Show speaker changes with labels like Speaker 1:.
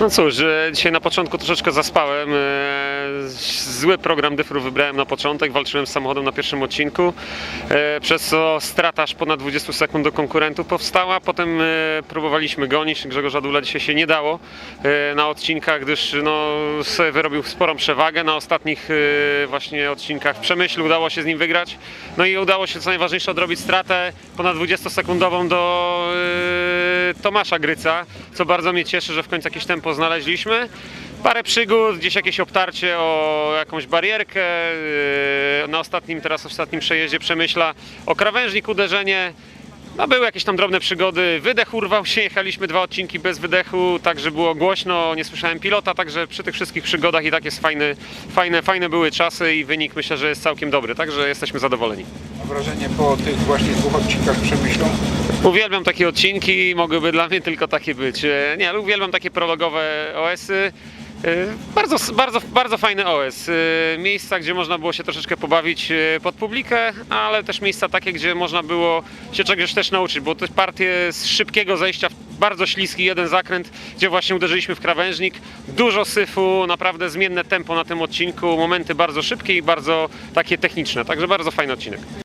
Speaker 1: No cóż, e, dzisiaj na początku troszeczkę zaspałem. e, Zły program dyfru wybrałem na początek, walczyłem z samochodem na pierwszym odcinku, e, przez co strata aż ponad 20 sekund do konkurentów powstała. Potem próbowaliśmy gonić, Grzegorza Dula dzisiaj się nie dało na odcinkach, gdyż no, sobie wyrobił sporą przewagę. Na ostatnich właśnie odcinkach w Przemyślu udało się z nim wygrać. No i udało się co najważniejsze odrobić stratę ponad 20-sekundową do Tomasza Gryca, co bardzo mnie cieszy, że w końcu jakieś tempo znaleźliśmy. Parę przygód, gdzieś jakieś obtarcie o jakąś barierkę, yy, na ostatnim, teraz ostatnim przejeździe Przemyśla o krawężnik uderzenie. No były jakieś tam drobne przygody, wydech urwał się, jechaliśmy dwa odcinki bez wydechu, także było głośno, nie słyszałem pilota, także przy tych wszystkich przygodach i tak jest fajny, fajne, fajne były czasy i wynik myślę, że jest całkiem dobry, także jesteśmy zadowoleni.
Speaker 2: Mam wrażenie po tych właśnie dwóch odcinkach Przemyślu,
Speaker 1: Uwielbiam takie odcinki, mogłyby dla mnie tylko takie być. E, Nie, ale uwielbiam takie prologowe OS-y. E, Bardzo, bardzo, bardzo fajny OS. E, Miejsca, gdzie można było się troszeczkę pobawić e, pod publikę, ale też miejsca takie, gdzie można było się czegoś też nauczyć, bo te partie z szybkiego zejścia w bardzo śliski jeden zakręt, gdzie właśnie uderzyliśmy w krawężnik. Dużo syfu, naprawdę zmienne tempo na tym odcinku, momenty bardzo szybkie i bardzo takie techniczne, także bardzo fajny odcinek.